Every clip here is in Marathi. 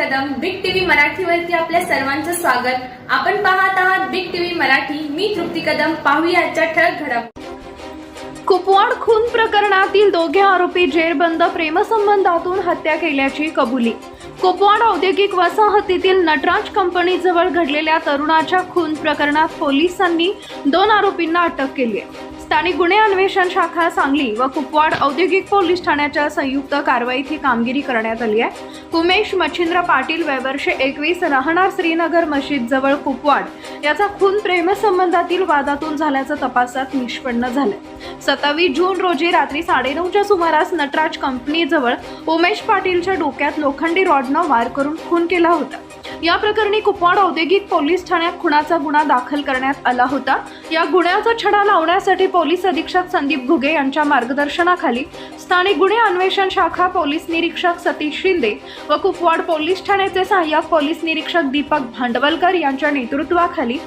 मराठीवरती आपल्या सर्वांचं स्वागत. आपण पाहत आहात बिग टीव्ही मराठी. मी तृप्ती कदम. पाहूया आजच्या ठळक घडप कुपवाड खून प्रकरणातील दोघे आरोपी जेरबंद प्रेमसंबंधातून हत्या केल्याची कबुली. कुपवाड औद्योगिक वसाहतीतील नटराज कंपनीजवळ घडलेल्या तरुणाच्या खून प्रकरणात पोलिसांनी दोन आरोपींना अटक केली आहे. स्थानिक गुन्हे अन्वेषण शाखा सांगली व कुपवाड औद्योगिक पोलीस ठाण्याच्या संयुक्त कारवाईत ही कामगिरी करण्यात आली आहे. उमेश मच्छिंद्र पाटील वयवर्षे एकवीस राहणार श्रीनगर मशीद जवळ कुपवाड. याचा खून प्रेमसंबंधातील वादातून झाल्याचं तपासात निष्पन्न झालंय. सत्तावीस जून रोजी रात्री साडेनऊच्या सुमारास नटराज कंपनीजवळ उमेश पाटीलच्या डोक्यात लोखंडी रॉडनं वार करून खून केला होता. या प्रकरणी कुपवाड औद्योगिक पोलीस ठाण्यात खुनाचा गुन्हा दाखल करण्यात आला होता. या गुन्ह्याचा छडा लावण्यासाठी पोलीस अधीक्षक संदीप घुगे यांच्या मार्गदर्शनाखाली स्थानिक गुन्हे अन्वेषण शाखा पोलीस निरीक्षक सतीश शिंदे व कुपवाड पोलीस ठाण्याचे सहाय्यक पोलीस निरीक्षक दीपक भांडवलकर यांच्या नेतृत्वाखाली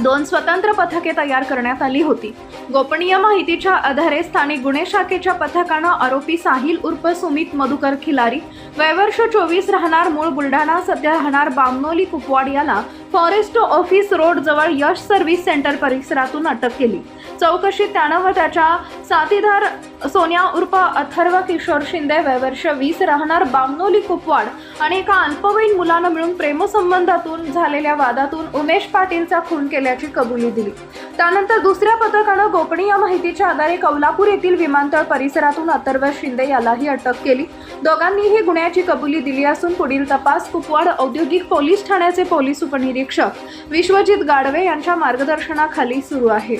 दोन स्वतंत्र पथके तयार करण्यात आली होती. गोपनीय माहितीच्या आधारे स्थानिक गुन्हे शाखेच्या पथकानं आरोपी साहिल उर्फ सुमित मधुकर खिलारी वयवर्ष चोवीस राहणार मूळ बुलढाणा सध्या राहणार बामनोली कुपवाड याला फॉरेस्ट ऑफिस रोड जवळ यश सर्व्हिस सेंटर परिसरातून अटक केली. चौकशीत त्यानं व त्याच्या साथीदार सोन्या उर्फ अथर्व किशोर शिंदे वयवर्ष वीस राहणार बामनोली कुपवाड आणि एका अल्पवयीन मुलानं मिळून प्रेमसंबंधातून झालेल्या वादातून उमेश पाटीलचा खून केल्याची कबुली दिली. त्यानंतर दुसऱ्या पथकानं गोपनीय माहितीच्या आधारे कौलापूर येथील विमानतळ परिसरातून अथर्व शिंदे यालाही अटक केली. दोघांनीही गुन्ह्याची कबुली दिली असून पुढील तपास कुपवाड औद्योगिक पोलीस ठाण्याचे पोलीस उपनिरीक्षक विश्वजित गाडवे यांच्या मार्गदर्शनाखाली सुरू आहे.